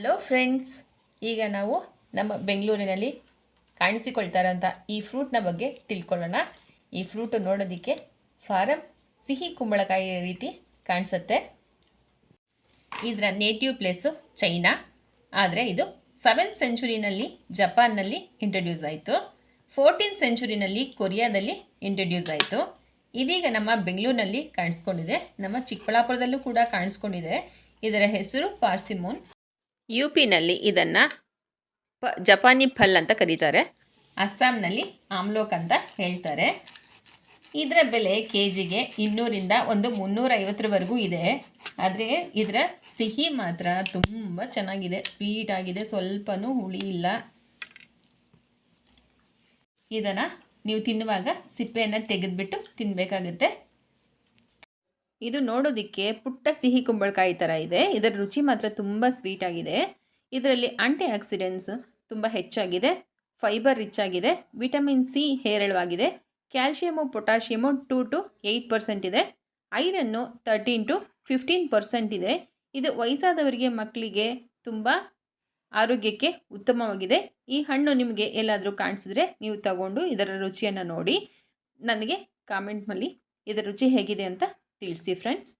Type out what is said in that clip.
Hello friends ಈಗ ನಾವು ನಮ್ಮ ಬೆಂಗಳೂರಿನಲ್ಲಿ ಕಾಣಿಸಿಕೊಳ್ತಾ ಈ ಫ್ರೂಟ್ನ ಬಗ್ಗೆ ತಿಳ್ಕೊಳ್ಳೋಣ. ಈ ಫ್ರೂಟು ನೋಡೋದಕ್ಕೆ ಫಾರಮ್ ಸಿಹಿ ಕುಂಬಳಕಾಯಿ ರೀತಿ ಕಾಣಿಸುತ್ತೆ. ಇದರ ನೇಟಿವ್ ಪ್ಲೇಸು ಚೈನಾ. ಆದರೆ ಇದು ಸೆವೆಂತ್ ಸೆಂಚುರಿನಲ್ಲಿ ಜಪಾನ್ನಲ್ಲಿ ಇಂಟ್ರೊಡ್ಯೂಸ್ ಆಯಿತು. ಫೋರ್ಟೀನ್ ಸೆಂಚುರಿನಲ್ಲಿ ಕೊರಿಯಾದಲ್ಲಿ ಇಂಟ್ರೊಡ್ಯೂಸ್ ಆಯಿತು. ಇದೀಗ ನಮ್ಮ ಬೆಂಗಳೂರಿನಲ್ಲಿ ಕಾಣಿಸ್ಕೊಂಡಿದೆ. ನಮ್ಮ ಚಿಕ್ಕಬಳ್ಳಾಪುರದಲ್ಲೂ ಕೂಡ ಕಾಣಿಸ್ಕೊಂಡಿದೆ. ಇದರ ಹೆಸರು ಪಾರ್ಸಿಮೋನ್. ಯು ಪಿನಲ್ಲಿ ಇದನ್ನು ಪ, ಜಪಾನಿ ಫಲ್ ಅಂತ ಕರೀತಾರೆ. ಅಸ್ಸಾಂನಲ್ಲಿ ಆಮ್ಲೋಕ್ ಅಂತ ಹೇಳ್ತಾರೆ. ಇದರ ಬೆಲೆ ಕೆ ಜಿಗೆ ಇನ್ನೂರಿಂದ ಒಂದು ಮುನ್ನೂರೈವತ್ತರವರೆಗೂ ಇದೆ. ಆದರೆ ಇದರ ಸಿಹಿ ಮಾತ್ರ ತುಂಬ ಚೆನ್ನಾಗಿದೆ. ಸ್ವೀಟ್ ಆಗಿದೆ. ಸ್ವಲ್ಪನೂ ಹುಳಿ ಇಲ್ಲ. ಇದನ್ನು ನೀವು ತಿನ್ನುವಾಗ ಸಿಪ್ಪೆಯನ್ನು ತೆಗೆದುಬಿಟ್ಟು ತಿನ್ನಬೇಕಾಗುತ್ತೆ ಇದು ನೋಡೋದಿಕ್ಕೆ ಪುಟ್ಟ ಸಿಹಿ ಕುಂಬಳಕಾಯಿ ಥರ ಇದೆ. ಇದರ ರುಚಿ ಮಾತ್ರ ತುಂಬ ಸ್ವೀಟ್ ಆಗಿದೆ. ಇದರಲ್ಲಿ ಆಂಟಿ ಆಕ್ಸಿಡೆಂಟ್ಸ್ ತುಂಬ ಹೆಚ್ಚಾಗಿದೆ. ಫೈಬರ್ ರಿಚ್ ಆಗಿದೆ. ವಿಟಮಿನ್ ಸಿ ಹೇರಳವಾಗಿದೆ. Calcium potassium two to eight percent ಇದೆ. Iron thirteen to fifteen percent ಇದೆ. ಇದು ವಯಸ್ಸಾದವರಿಗೆ ಮಕ್ಕಳಿಗೆ ತುಂಬ ಆರೋಗ್ಯಕ್ಕೆ ಉತ್ತಮವಾಗಿದೆ. ಈ ಹಣ್ಣು ನಿಮಗೆ ಎಲ್ಲಾದರೂ ಕಾಣಿಸಿದ್ರೆ ನೀವು ತಗೊಂಡು ಇದರ ರುಚಿಯನ್ನು ನೋಡಿ. ನನಗೆ ಕಾಮೆಂಟ್ನಲ್ಲಿ ಇದರ ರುಚಿ ಹೇಗಿದೆ ಅಂತ ತಿಳಿಸಿ ಫ್ರೆಂಡ್ಸ್